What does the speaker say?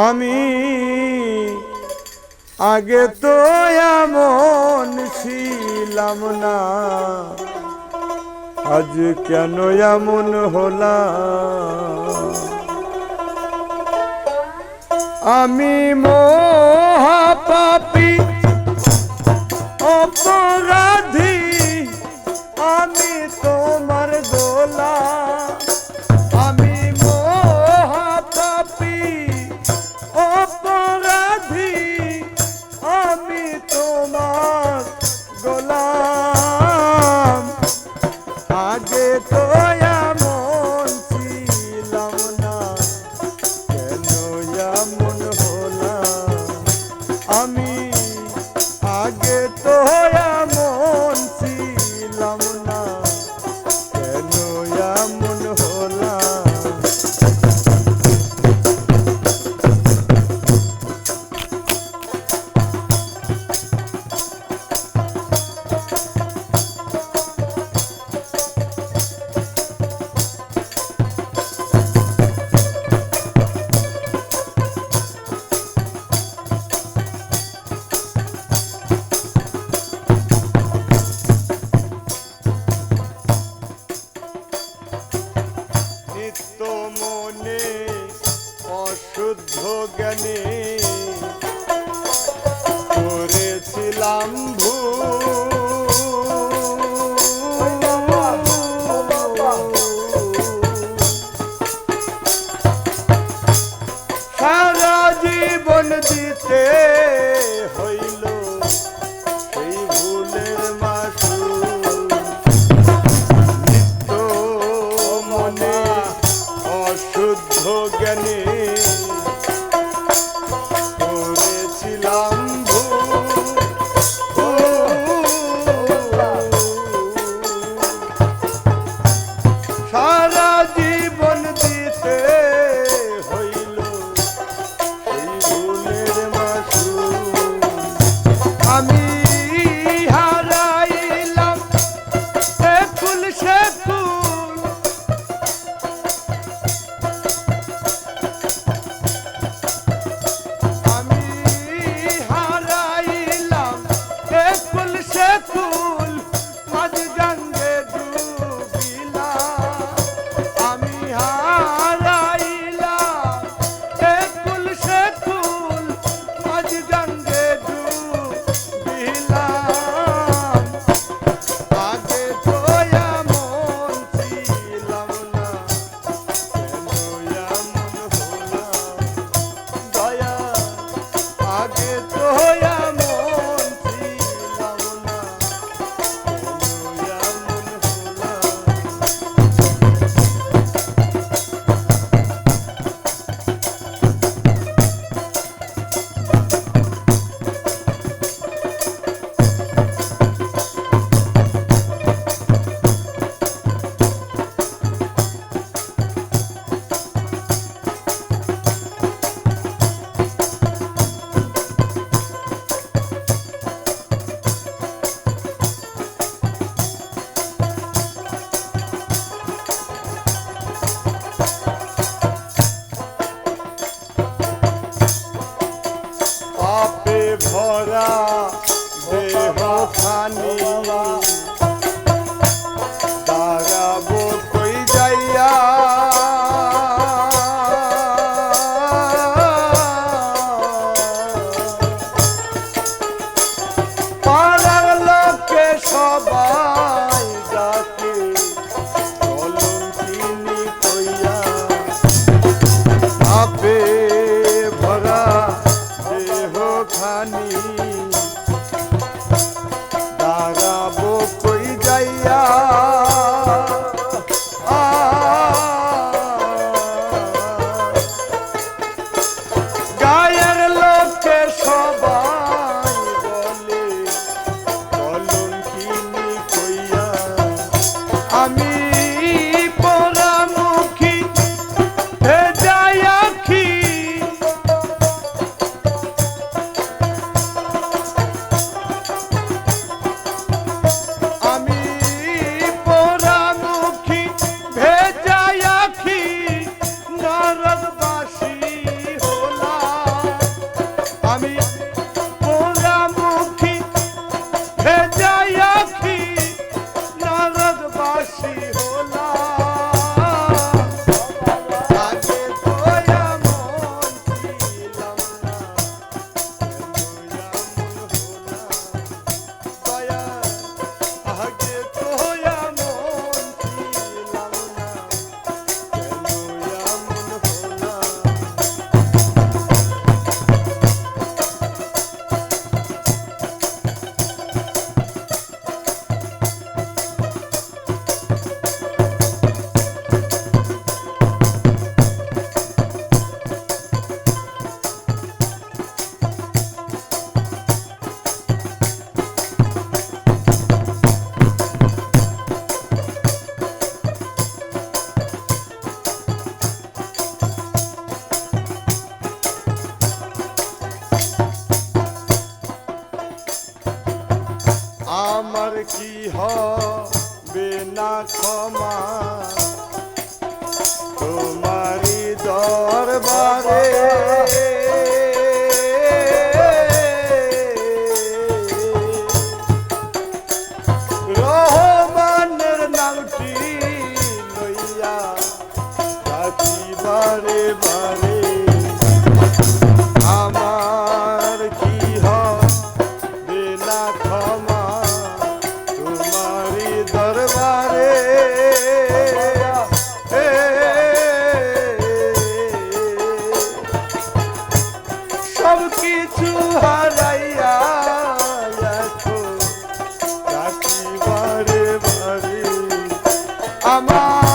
আমি আগে তো এমন ছিলাম না আজ কেন এমন হলাম? আমি মহাপাপী অপরাধী নিত্য মনে অশুদ্ধ জ্ঞানে। করেছিলাম সারা জীবন দিতে ভরা কি হবে না ক্ষমা? তোমারি দরবারে mama.